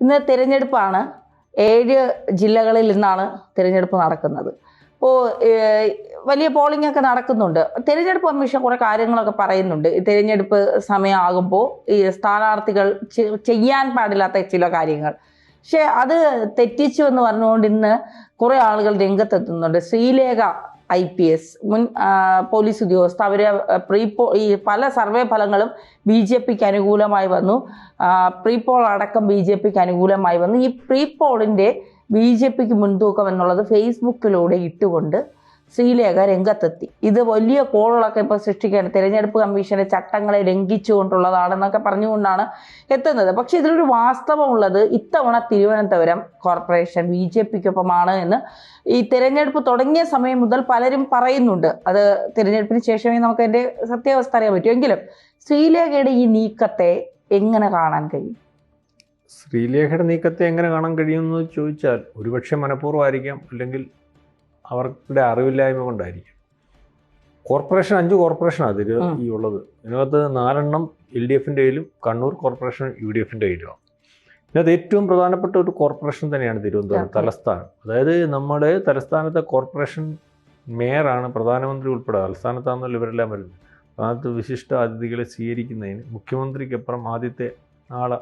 ഇന്ന് തിരഞ്ഞെടുപ്പാണ്. ഏഴ് ജില്ലകളിൽ നിന്നാണ് തിരഞ്ഞെടുപ്പ് നടക്കുന്നത്. ഇപ്പോൾ വലിയ പോളിംഗ് ഒക്കെ നടക്കുന്നുണ്ട്. തിരഞ്ഞെടുപ്പ് കമ്മീഷൻ കുറേ കാര്യങ്ങളൊക്കെ പറയുന്നുണ്ട്. തിരഞ്ഞെടുപ്പ് സമയമാകുമ്പോൾ ഈ സ്ഥാനാർത്ഥികൾ ചെയ്യാൻ പാടില്ലാത്ത ചില കാര്യങ്ങൾ. പക്ഷെ അത് തെറ്റിച്ചു എന്ന് പറഞ്ഞുകൊണ്ട് ഇന്ന് കുറേ ആളുകൾ രംഗത്തെത്തുന്നുണ്ട്. ശ്രീലേഖ ഐ പി എസ് മുൻ പോലീസ് ഉദ്യോഗസ്ഥ അവർ പ്രീ പോ ഈ പല സർവേ ഫലങ്ങളും ബി ജെ പിക്ക് അനുകൂലമായി വന്നു. പ്രീ പോൾ അടക്കം ബി ജെ പിക്ക് അനുകൂലമായി വന്നു. ഈ പ്രീ പോളിന്റെ ബി ജെ പിക്ക് മുൻതൂക്കം എന്നുള്ളത് ഫേസ്ബുക്കിലൂടെ ഇട്ടുകൊണ്ട് ശ്രീലേഖ രംഗത്തെത്തി. ഇത് വലിയ കോളുകളൊക്കെ ഇപ്പോൾ സൃഷ്ടിക്കുകയാണ്. തിരഞ്ഞെടുപ്പ് കമ്മീഷനെ ചട്ടങ്ങളെ ലംഘിച്ചുകൊണ്ടുള്ളതാണെന്നൊക്കെ പറഞ്ഞുകൊണ്ടാണ് എത്തുന്നത്. പക്ഷെ ഇതിലൊരു വാസ്തവമുള്ളത് ഇത്തവണ തിരുവനന്തപുരം കോർപ്പറേഷൻ ബി ജെ പിക്കൊപ്പമാണ് എന്ന് ഈ തിരഞ്ഞെടുപ്പ് തുടങ്ങിയ സമയം മുതൽ പലരും പറയുന്നുണ്ട്. അത് തിരഞ്ഞെടുപ്പിന് ശേഷമേ നമുക്ക് അതിന്റെ സത്യാവസ്ഥ അറിയാൻ പറ്റൂ. എങ്കിലും ശ്രീലേഖയുടെ ഈ നീക്കത്തെ എങ്ങനെ കാണാൻ കഴിയും? ശ്രീലേഖയുടെ നീക്കത്തെ എങ്ങനെ കാണാൻ കഴിയുമെന്ന് ചോദിച്ചാൽ ഒരുപക്ഷെ മനഃപൂർവമായിരിക്കാം. അല്ലെങ്കിൽ അവരുടെ അറിവില്ലായ്മ കൊണ്ടായിരിക്കും. കോർപ്പറേഷൻ അഞ്ച് കോർപ്പറേഷനാണ് അതിൽ. ഈ ഉള്ളത്. ഇതിനകത്ത് നാലെണ്ണം എൽ ഡി എഫിന്റെ കയ്യിലും കണ്ണൂർ കോർപ്പറേഷൻ യു ഡി എഫിന്റെ കയ്യിലുമാണ്. ഇതിനകത്ത് ഏറ്റവും പ്രധാനപ്പെട്ട ഒരു കോർപ്പറേഷൻ തന്നെയാണ് തിരുവനന്തപുരം. തലസ്ഥാനം. അതായത് നമ്മുടെ തലസ്ഥാനത്തെ കോർപ്പറേഷൻ മേയറാണ് പ്രധാനമന്ത്രി ഉൾപ്പെടെ. തലസ്ഥാനത്താണെന്നല്ല ഇവരെല്ലാം വരുന്നത്. പ്രധാനത്ത് വിശിഷ്ട അതിഥികളെ സ്വീകരിക്കുന്നതിന് മുഖ്യമന്ത്രിക്കപ്പുറം ആദ്യത്തെ ആൾ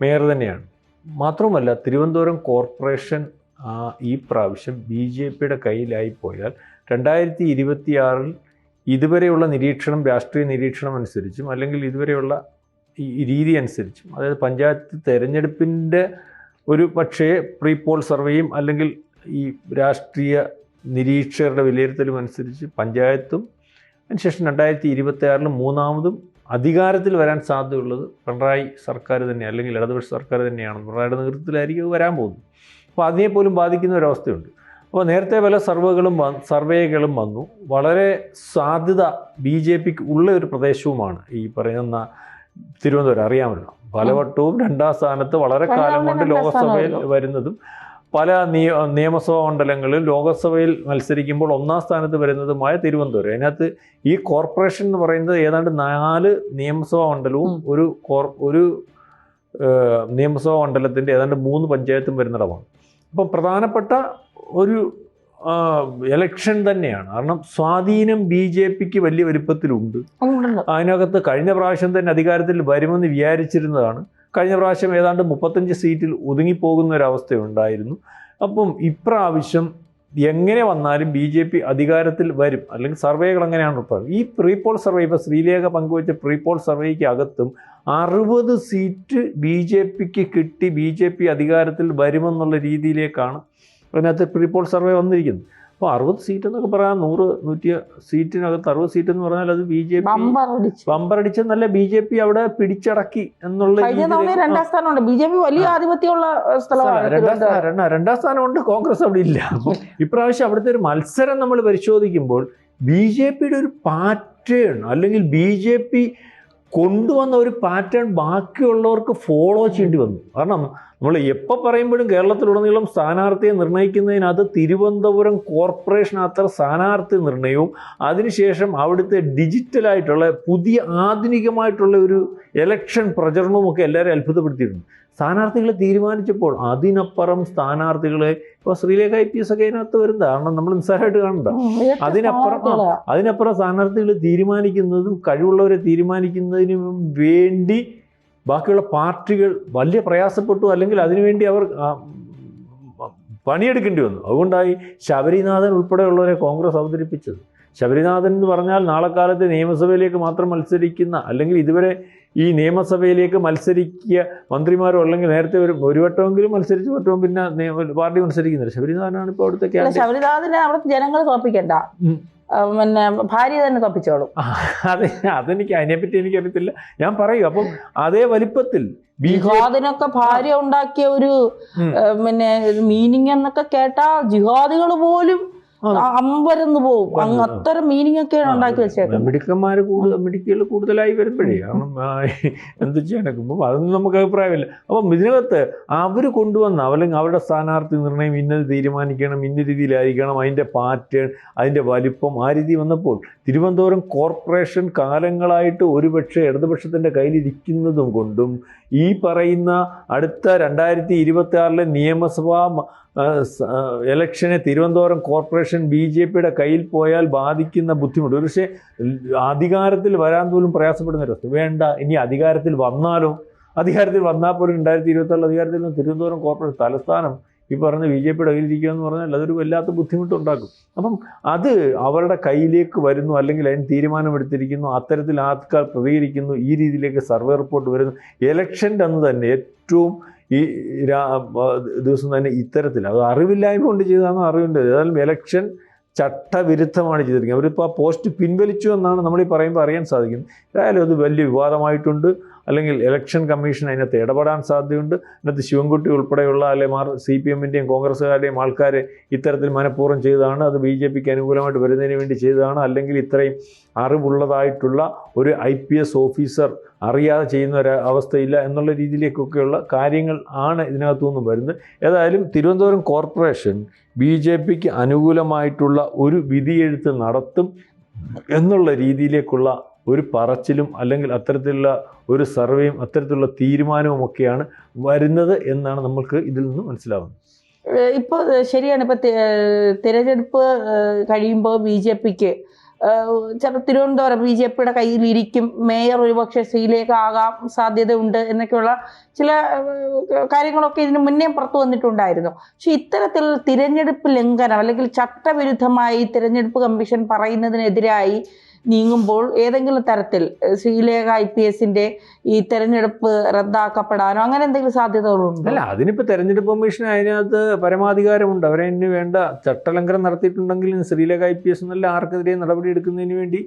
മേയർ തന്നെയാണ്. മാത്രമല്ല തിരുവനന്തപുരം കോർപ്പറേഷൻ ഈ പ്രാവശ്യം ബി ജെ പിയുടെ കയ്യിലായി പോയാൽ രണ്ടായിരത്തി ഇരുപത്തിയാറിൽ ഇതുവരെയുള്ള നിരീക്ഷണം രാഷ്ട്രീയ നിരീക്ഷണം അനുസരിച്ചും അല്ലെങ്കിൽ ഇതുവരെയുള്ള രീതി അനുസരിച്ചും അതായത് പഞ്ചായത്ത് തെരഞ്ഞെടുപ്പിന്റെ ഒരു പക്ഷേ പ്രീ പോൾ സർവേയും അല്ലെങ്കിൽ ഈ രാഷ്ട്രീയ നിരീക്ഷകരുടെ വിലയിരുത്തലും അനുസരിച്ച് പഞ്ചായത്തും അതിനുശേഷം രണ്ടായിരത്തി ഇരുപത്തി ആറിൽ മൂന്നാമതും അധികാരത്തിൽ വരാൻ സാധ്യതയുള്ളത് പിണറായി സർക്കാർ തന്നെ അല്ലെങ്കിൽ ഇടതുപക്ഷ സർക്കാർ തന്നെയാണ്. പിണറായിയുടെ നേതൃത്വത്തിലായിരിക്കും വരാൻ പോകുന്നത്. അപ്പോൾ അതിനെ പോലും ബാധിക്കുന്ന ഒരവസ്ഥയുണ്ട്. അപ്പോൾ നേരത്തെ പല സർവേകളും വ- സർവേകളും വന്നു. വളരെ സാധ്യത ബി ജെ പിക്ക് ഉള്ള ഒരു പ്രദേശവുമാണ് ഈ പറയുന്ന തിരുവനന്തപുരം. അറിയാമല്ലോ? പലവട്ടവും രണ്ടാം സ്ഥാനത്ത് വളരെ കാലം കൊണ്ട് ലോകസഭയിൽ വരുന്നതും പല നിയ നിയമസഭാ മണ്ഡലങ്ങളിൽ ലോകസഭയിൽ മത്സരിക്കുമ്പോൾ ഒന്നാം സ്ഥാനത്ത് വരുന്നതുമായ തിരുവനന്തപുരം. അതിനകത്ത് ഈ കോർപ്പറേഷൻ എന്ന് പറയുന്നത് ഏതാണ്ട് നാല് നിയമസഭാ മണ്ഡലവും ഒരു കോർ ഒരു നിയമസഭാ മണ്ഡലത്തിന്റെ ഏതാണ്ട് മൂന്ന് പഞ്ചായത്തും വരുന്നിടമാണ്. അപ്പം പ്രധാനപ്പെട്ട ഒരു എലക്ഷൻ തന്നെയാണ്. കാരണം സ്വാധീനം ബി ജെ പിക്ക് വലിയ വലുപ്പത്തിലുണ്ട്. അതിനകത്ത് കഴിഞ്ഞ പ്രാവശ്യം തന്നെ അധികാരത്തിൽ വരുമെന്ന് വിചാരിച്ചിരുന്നതാണ്. കഴിഞ്ഞ പ്രാവശ്യം ഏതാണ്ട് മുപ്പത്തഞ്ച് സീറ്റിൽ ഒതുങ്ങിപ്പോകുന്ന ഒരവസ്ഥയുണ്ടായിരുന്നു അപ്പം ഇപ്രാവശ്യം എങ്ങനെ വന്നാലും ബി ജെ പി അധികാരത്തിൽ വരും. അല്ലെങ്കിൽ സർവേകൾ എങ്ങനെയാണ് ഈ പ്രീപോൾ സർവേ ഇപ്പോൾ ശ്രീലേഖ പങ്കുവച്ച പ്രീപോൾ സർവേക്ക് അകത്തും അറുപത് സീറ്റ് ബി ജെ പിക്ക് കിട്ടി ബി ജെ പി അധികാരത്തിൽ വരുമെന്നുള്ള രീതിയിലേക്കാണ് അതിനകത്ത് പ്രീപോൾ സർവേ വന്നിരിക്കുന്നത്. അപ്പോൾ അറുപത് സീറ്റ് എന്നൊക്കെ പറയാൻ നൂറ് നൂറ്റി സീറ്റിനകത്ത് അറുപത് സീറ്റ് എന്ന് പറഞ്ഞാൽ അത് ബി ജെ പി ബമ്പറടിച്ചെന്നല്ല ബി ജെ പി അവിടെ പിടിച്ചടക്കി എന്നുള്ള രണ്ടാം സ്ഥാനമുണ്ട്. ബി ജെ പി വലിയ ആധിപത്യമുള്ള സ്ഥലമാണ് രണ്ടാം സ്ഥാനമുണ്ട് കോൺഗ്രസ് അവിടെ ഇല്ല. അപ്പം ഇപ്രാവശ്യം അവിടുത്തെ ഒരു മത്സരം നമ്മൾ പരിശോധിക്കുമ്പോൾ ബി ജെ പിയുടെ ഒരു പാറ്റേൺ അല്ലെങ്കിൽ ബി ജെ പി കൊണ്ടുവന്ന ഒരു പാറ്റേൺ ബാക്കിയുള്ളവർക്ക് ഫോളോ ചെയ്യേണ്ടി വന്നു. കാരണം നമ്മൾ എപ്പോൾ പറയുമ്പോഴും കേരളത്തിലുടനീളം സ്ഥാനാർത്ഥിയെ നിർണയിക്കുന്നതിന് അത് തിരുവനന്തപുരം കോർപ്പറേഷൻ അത്ര സ്ഥാനാർത്ഥി നിർണയവും അതിനുശേഷം അവിടുത്തെ ഡിജിറ്റലായിട്ടുള്ള പുതിയ ആധുനികമായിട്ടുള്ള ഒരു എലക്ഷൻ പ്രചരണവും ഒക്കെ എല്ലാവരെയും അത്ഭുതപ്പെടുത്തിയിട്ടുണ്ട്. സ്ഥാനാർത്ഥികളെ തീരുമാനിച്ചപ്പോൾ അതിനപ്പുറം സ്ഥാനാർത്ഥികളെ ഇപ്പോൾ ശ്രീലേഖ ഐ പി എസ് ഒക്കെ അതിനകത്ത് വരുന്നത്. കാരണം നമ്മൾ നിസ്സാരമായിട്ട് കാണണ്ട അതിനപ്പുറം അതിനപ്പുറം സ്ഥാനാർത്ഥികൾ തീരുമാനിക്കുന്നതും കഴിവുള്ളവരെ തീരുമാനിക്കുന്നതിനും വേണ്ടി ബാക്കിയുള്ള പാർട്ടികൾ വലിയ പ്രയാസപ്പെട്ടു അല്ലെങ്കിൽ അതിനുവേണ്ടി അവർ പണിയെടുക്കേണ്ടി വന്നു. അതുകൊണ്ടായി ശബരിനാഥൻ ഉൾപ്പെടെയുള്ളവരെ കോൺഗ്രസ് അവതരിപ്പിച്ചത്. ശബരിനാഥൻ എന്ന് പറഞ്ഞാൽ നാളെ കാലത്ത് നിയമസഭയിലേക്ക് മാത്രം മത്സരിക്കുന്ന അല്ലെങ്കിൽ ഇതുവരെ ഈ നിയമസഭയിലേക്ക് മത്സരിക്കുക മന്ത്രിമാരോ അല്ലെങ്കിൽ നേരത്തെ ഒരു ഒരു വട്ടമെങ്കിലും മത്സരിച്ച് വട്ടവും പിന്നെ പാർട്ടി മത്സരിക്കുന്നില്ല. ശബരിനാഥനാണ് ഇപ്പോൾ അവിടുത്തെ ശബരിനാഥനെ അവിടുത്തെ ജനങ്ങൾ തോപ്പിക്കണ്ട പിന്നെ ഭാര്യ തന്നെ തോപ്പിച്ചോളും അതെ അതെനിക്ക് അതിനെപ്പറ്റി എനിക്കറിയത്തില്ല. ഞാൻ പറയൂ അപ്പം അതേ വലിപ്പത്തിൽ ജിഹാദിനൊക്കെ ഭാര്യ ഉണ്ടാക്കിയ ഒരു പിന്നെ മീനിങ് എന്നൊക്കെ കേട്ടാ ജിഹാദികൾ പോലും. അമ്പരന്ന് പോവും. അങ്ങ് അത്ര മീനിങ് ഒക്കെ ഉണ്ടാക്കി വെച്ചേക്കുന്നത്. മിടുക്കന്മാർ കൂടുതൽ മെഡിക്കൽ കൂടുതലായി വരുമ്പോഴേ കാരണം എന്ത് ചെയ്യാനൊക്കുമ്പോൾ അതൊന്നും നമുക്ക് അഭിപ്രായമില്ല. അപ്പം ഇതിനകത്ത് അവർ കൊണ്ടുവന്ന അല്ലെങ്കിൽ അവരുടെ സ്ഥാനാർത്ഥി നിർണയം ഇന്നത് തീരുമാനിക്കണം ഇന്ന രീതിയിലായിരിക്കണം അതിന്റെ പാറ്റേൺ അതിന്റെ വലിപ്പം ആ രീതി വന്നപ്പോൾ തിരുവനന്തപുരം കോർപ്പറേഷൻ കാലങ്ങളായിട്ട് ഒരുപക്ഷെ ഇടതുപക്ഷത്തിന്റെ കയ്യിലിരിക്കുന്നതും കൊണ്ടും ഈ പറയുന്ന അടുത്ത രണ്ടായിരത്തി ഇരുപത്തി ആറിലെ നിയമസഭാ ഇലക്ഷനെ തിരുവനന്തപുരം കോർപ്പറേഷൻ ബി ജെ പിയുടെ കയ്യിൽ പോയാൽ ബാധിക്കുന്ന ബുദ്ധിമുട്ട്. പക്ഷേ അധികാരത്തിൽ വരാൻ പോലും പ്രയാസപ്പെടുന്ന ഒരു വേണ്ട ഇനി അധികാരത്തിൽ വന്നാലോ? അധികാരത്തിൽ വന്നാൽ പോലും രണ്ടായിരത്തി ഇരുപത്തി അധികാരത്തിൽ നിന്ന് തിരുവനന്തപുരം കോർപ്പറേഷൻ തലസ്ഥാനം ഈ പറഞ്ഞ ബി ജെ പിയുടെ കയ്യിലിരിക്കുക എന്ന് പറഞ്ഞാൽ അതൊരു വല്ലാത്ത ബുദ്ധിമുട്ടുണ്ടാക്കും. അപ്പം അത് അവരുടെ കയ്യിലേക്ക് വരുന്നു അല്ലെങ്കിൽ അതിന് തീരുമാനമെടുത്തിരിക്കുന്നു അത്തരത്തിൽ ആൾക്കാർ പ്രതികരിക്കുന്നു ഈ രീതിയിലേക്ക് സർവേ റിപ്പോർട്ട് വരുന്നു. ഇലക്ഷന്റെ അന്ന് തന്നെ ഏറ്റവും ഈ ദിവസം തന്നെ ഇത്തരത്തിൽ അത് അറിവില്ലായ്മ കൊണ്ട് ചെയ്തതാണെന്ന് അറിവുണ്ട് ഏതായാലും എലക്ഷൻ ചട്ടവിരുദ്ധമാണ് ചെയ്തിരിക്കുന്നത്. അവരിപ്പോൾ ആ പോസ്റ്റ് പിൻവലിച്ചു എന്നാണ് നമ്മൾ ഈ പറയുമ്പോൾ അറിയാൻ സാധിക്കുന്നത്. ഏതായാലും അത് വലിയ വിവാദമായിട്ടുണ്ട്. അല്ലെങ്കിൽ ഇലക്ഷൻ കമ്മീഷൻ അതിനകത്ത് ഇടപെടാൻ സാധ്യതയുണ്ട്. അതിനകത്ത് ശിവൻകുട്ടി ഉൾപ്പെടെയുള്ള അല്ലെ മാർ സി പി എമ്മിന്റെയും കോൺഗ്രസ്സുകാരുടെയും ആൾക്കാർ ഇത്തരത്തിൽ മനഃപൂർവം ചെയ്തതാണ്. അത് ബി ജെ പിക്ക് അനുകൂലമായിട്ട് വരുന്നതിന് വേണ്ടി ചെയ്തതാണ്. അല്ലെങ്കിൽ ഇത്രയും അറിവുള്ളതായിട്ടുള്ള ഒരു ഐ പി എസ് ഓഫീസർ അറിയാതെ ചെയ്യുന്ന ഒരു അവസ്ഥയില്ല എന്നുള്ള രീതിയിലേക്കൊക്കെയുള്ള കാര്യങ്ങൾ ആണ് ഇതിനകത്തു നിന്നും വരുന്നത്. ഏതായാലും തിരുവനന്തപുരം കോർപ്പറേഷൻ ബി ജെ പിക്ക് അനുകൂലമായിട്ടുള്ള ഒരു വിധിയെഴുത്ത് നടത്തും എന്നുള്ള രീതിയിലേക്കുള്ള ഒരു പറച്ചിലും അല്ലെങ്കിൽ അത്തരത്തിലുള്ള ഒരു സർവേയും അത്തരത്തിലുള്ള തീരുമാനവും ഒക്കെയാണ് വരുന്നത് എന്നാണ് നമ്മൾക്ക് ഇതിൽ നിന്ന് മനസ്സിലാവുന്നത്. ഇപ്പോൾ ശരിയാണ്. ഇപ്പൊ തി- തിരഞ്ഞെടുപ്പ് കഴിയുമ്പോൾ ബി ജെ പിക്ക് ചില തിരുവനന്തപുരം ബി ജെ പിയുടെ കയ്യിലിരിക്കും. മേയർ ഒരുപക്ഷെ ശ്രീലേക്ക് ആകാം സാധ്യതയുണ്ട് എന്നൊക്കെയുള്ള ചില കാര്യങ്ങളൊക്കെ ഇതിന് മുന്നേ പുറത്തു വന്നിട്ടുണ്ടായിരുന്നു. പക്ഷെ ഇത്തരത്തിൽ തിരഞ്ഞെടുപ്പ് ലംഘനം അല്ലെങ്കിൽ ചട്ടവിരുദ്ധമായി തിരഞ്ഞെടുപ്പ് കമ്മീഷൻ പറയുന്നതിനെതിരായി നീങ്ങുമ്പോൾ ഏതെങ്കിലും തരത്തിൽ ശ്രീലേഖ ഐ പി എസിന്റെ ഈ തെരഞ്ഞെടുപ്പ് റദ്ദാക്കപ്പെടാനോ അങ്ങനെ എന്തെങ്കിലും സാധ്യതകളുണ്ടോ? അല്ല അതിനിപ്പോ തെരഞ്ഞെടുപ്പ് കമ്മീഷൻ അതിനകത്ത് പരമാധികാരമുണ്ട്. അവരെ ഇനി വേണ്ട ചട്ടലംഘനം നടത്തിയിട്ടുണ്ടെങ്കിൽ ശ്രീലേഖ ഐ പി എസ് എന്നല്ല ആർക്കെതിരെ നടപടി എടുക്കുന്നതിന് വേണ്ടി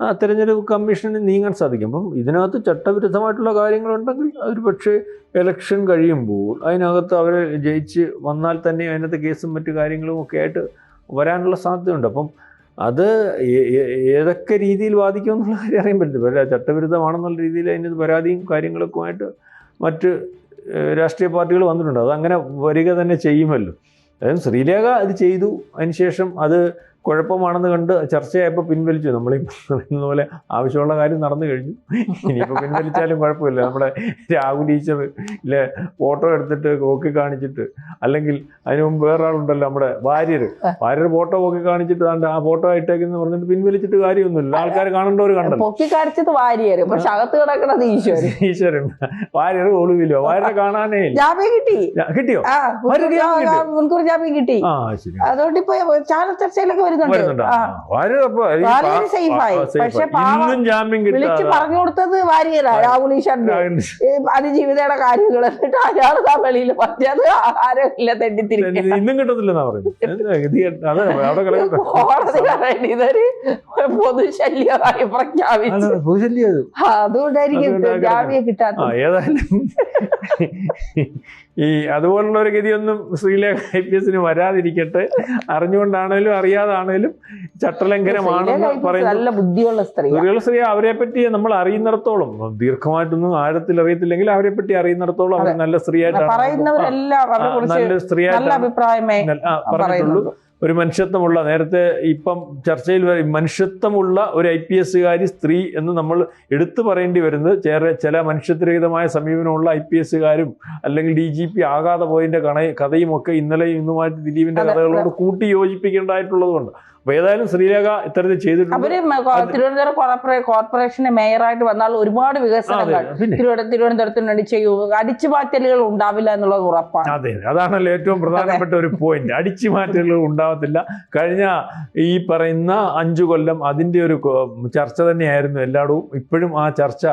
ആ തെരഞ്ഞെടുപ്പ് കമ്മീഷന് നീങ്ങാൻ സാധിക്കും. അപ്പം ഇതിനകത്ത് ചട്ടവിരുദ്ധമായിട്ടുള്ള കാര്യങ്ങളുണ്ടെങ്കിൽ ഒരു പക്ഷേ ഇലക്ഷൻ കഴിയുമ്പോൾ അതിനകത്ത് അവരെ ജയിച്ച് വന്നാൽ തന്നെ അതിനകത്ത് കേസും മറ്റു കാര്യങ്ങളും ഒക്കെ ആയിട്ട് വരാനുള്ള സാധ്യതയുണ്ട്. അപ്പം അത് ഏതൊക്കെ രീതിയിൽ ബാധിക്കും എന്നുള്ള കാര്യം അറിയാൻ പറ്റില്ല. പക്ഷേ ചട്ടവിരുദ്ധമാണെന്നുള്ള രീതിയിൽ അതിന്റെ പരാതിയും കാര്യങ്ങളൊക്കെ ആയിട്ട് മറ്റ് രാഷ്ട്രീയ പാർട്ടികൾ വന്നിട്ടുണ്ട്. അത് അങ്ങനെ വരിക തന്നെ ചെയ്യുമല്ലോ. അതായത് ശ്രീലേഖ അത് ചെയ്തു. അതിനുശേഷം അത് കുഴപ്പമാണെന്ന് കണ്ട് ചർച്ചയായപ്പോൾ പിൻവലിച്ചു. നമ്മൾ ഈ പറയുന്ന പോലെ ആവശ്യമുള്ള കാര്യം നടന്നു കഴിഞ്ഞു. ഇനിയിപ്പോൾ പിൻവലിച്ചാലും കുഴപ്പമില്ല. നമ്മുടെ രാഹുൽ ടീച്ചർ ഇല്ലേ ഫോട്ടോ എടുത്തിട്ട് കോക്കി കാണിച്ചിട്ട് അല്ലെങ്കിൽ അതിനു മുമ്പ് വേറെ ആളുണ്ടല്ലോ നമ്മുടെ ഭാര്യർ ഭാര്യർ ഫോട്ടോ കോക്കി കാണിച്ചിട്ട് ആ ഫോട്ടോ ആയിട്ടേക്കെന്ന് പറഞ്ഞിട്ട് പിൻവലിച്ചിട്ട് കാര്യമൊന്നുമില്ല. ആൾക്കാർ കാണേണ്ടവർ കണ്ടത് പൊക്കി കാണിച്ചത് വാരിയര്. പക്ഷെ അകത്ത് കിടക്കണത് ഈശ്വരൻ ഈശ്വരൻ. ഭാര്യർ ഒളിവിലോ ഭാര്യരെ കാണാനേ ജാമ്യം കിട്ടി. കിട്ടിയോ? മുൻകൂർ ജാമ്യം കിട്ടി. അതുകൊണ്ട് ഇപ്പൊ ചാനൽ ചർച്ചയിലൊക്കെ വരുന്നുണ്ട്. ഇന്നും ജാമ്യം വിളിച്ച് പറഞ്ഞു കൊടുത്തത് വാര്യരാ രാഹുൽ അതിജീവിതയുടെ കാര്യങ്ങൾ എന്നിട്ട് അയാൾ ആ വെളിയിൽ പറ്റിയത് ആരും ഇല്ല ഇന്നും കിട്ടത്തില്ലെന്നാ പറയുന്നത്. അവിടെ കിടക്കട്ടെ. കോടതി ഇതൊരു പൊതുശല്യമായി പ്രഖ്യാപിച്ചു. അതുകൊണ്ടായിരിക്കും അതുകൊണ്ടാ ജാമ്യം കിട്ടാത്തത്. ഏതായാലും ഈ അതുപോലുള്ള ഒരു ഗതിയൊന്നും ശ്രീലേഖ ഐ പി എസിന് വരാതിരിക്കട്ടെ. അറിഞ്ഞുകൊണ്ടാണേലും അറിയാതാണേലും ചട്ടലംഘനമാണെന്ന് പറയുന്നത് നല്ല ബുദ്ധിയുള്ള സ്ത്രീ അവരെ പറ്റി നമ്മൾ അറിയുന്നിടത്തോളം ദീർഘമായിട്ടൊന്നും ആഴത്തിൽ അറിയത്തില്ലെങ്കിൽ അവരെ പറ്റി അറിയുന്നിടത്തോളം അവർ നല്ല സ്ത്രീയായിട്ടാണ് നല്ല സ്ത്രീയായിട്ടാണ് അഭിപ്രായമേ പറഞ്ഞിട്ടുള്ളൂ. ഒരു മനുഷ്യത്വമുള്ള നേരത്തെ ഇപ്പം ചർച്ചയിൽ വരെ മനുഷ്യത്വമുള്ള ഒരു ഐ പി എസ്സുകാരി സ്ത്രീ എന്ന് നമ്മൾ എടുത്തു പറയേണ്ടി വരുന്നത്. ചേറെ ചില മനുഷ്യത്വരഹിതമായ സമീപനമുള്ള ഐ പി എസ്സുകാരും അല്ലെങ്കിൽ ഡി ജി പി ആകാതെ പോയതിന്റെ കണ കഥയും ഒക്കെ ഇന്നലെയും ഇന്നുമായിട്ട് ദിലീപിന്റെ കഥകളോട് കൂട്ടി യോജിപ്പിക്കേണ്ടതായിട്ടുള്ളത് കൊണ്ട് അപ്പൊ ഏതായാലും ശ്രീലേഖ ഇത്തരത്തിൽ ചെയ്തിട്ടുണ്ട്. അവർ തിരുവനന്തപുരം കോർപ്പറേഷന്റെ മേയറായിട്ട് വന്നാൽ ഒരുപാട് വികസനങ്ങൾ തിരുവനന്തപുരത്തിന് വേണ്ടി ചെയ്യൂ. അടിച്ചുമാറ്റലുകൾ ഉണ്ടാവില്ല എന്നുള്ളത് ഉറപ്പാണ്. അതെ അതാണല്ലോ ഏറ്റവും പ്രധാനപ്പെട്ട ഒരു പോയിന്റ് അടിച്ചു മാറ്റലുകൾ ഉണ്ടാവത്തില്ല. കഴിഞ്ഞ ഈ പറയുന്ന അഞ്ചു കൊല്ലം അതിന്റെ ഒരു ചർച്ച തന്നെയായിരുന്നു എല്ലായിടവും. ഇപ്പോഴും ആ ചർച്ച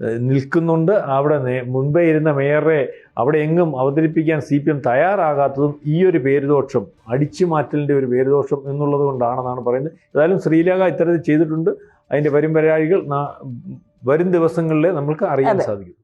നിൽക്കുന്നുണ്ട്. അവിടെ മുൻപേ ഇരുന്ന മേയറെ അവിടെ എങ്ങും അവതരിപ്പിക്കാൻ സി പി എം തയ്യാറാകാത്തതും ഈ ഒരു പേരുദോഷം അടിച്ചു മാറ്റലിന്റെ ഒരു പേരുദോഷം എന്നുള്ളത് കൊണ്ടാണെന്നാണ് പറയുന്നത്. ഏതായാലും ശ്രീലേഖ ഇത്തരത്തിൽ ചെയ്തിട്ടുണ്ട്. അതിന്റെ വരും പരാതികൾ വരും ദിവസങ്ങളിലെ നമുക്ക് അറിയാൻ സാധിക്കും.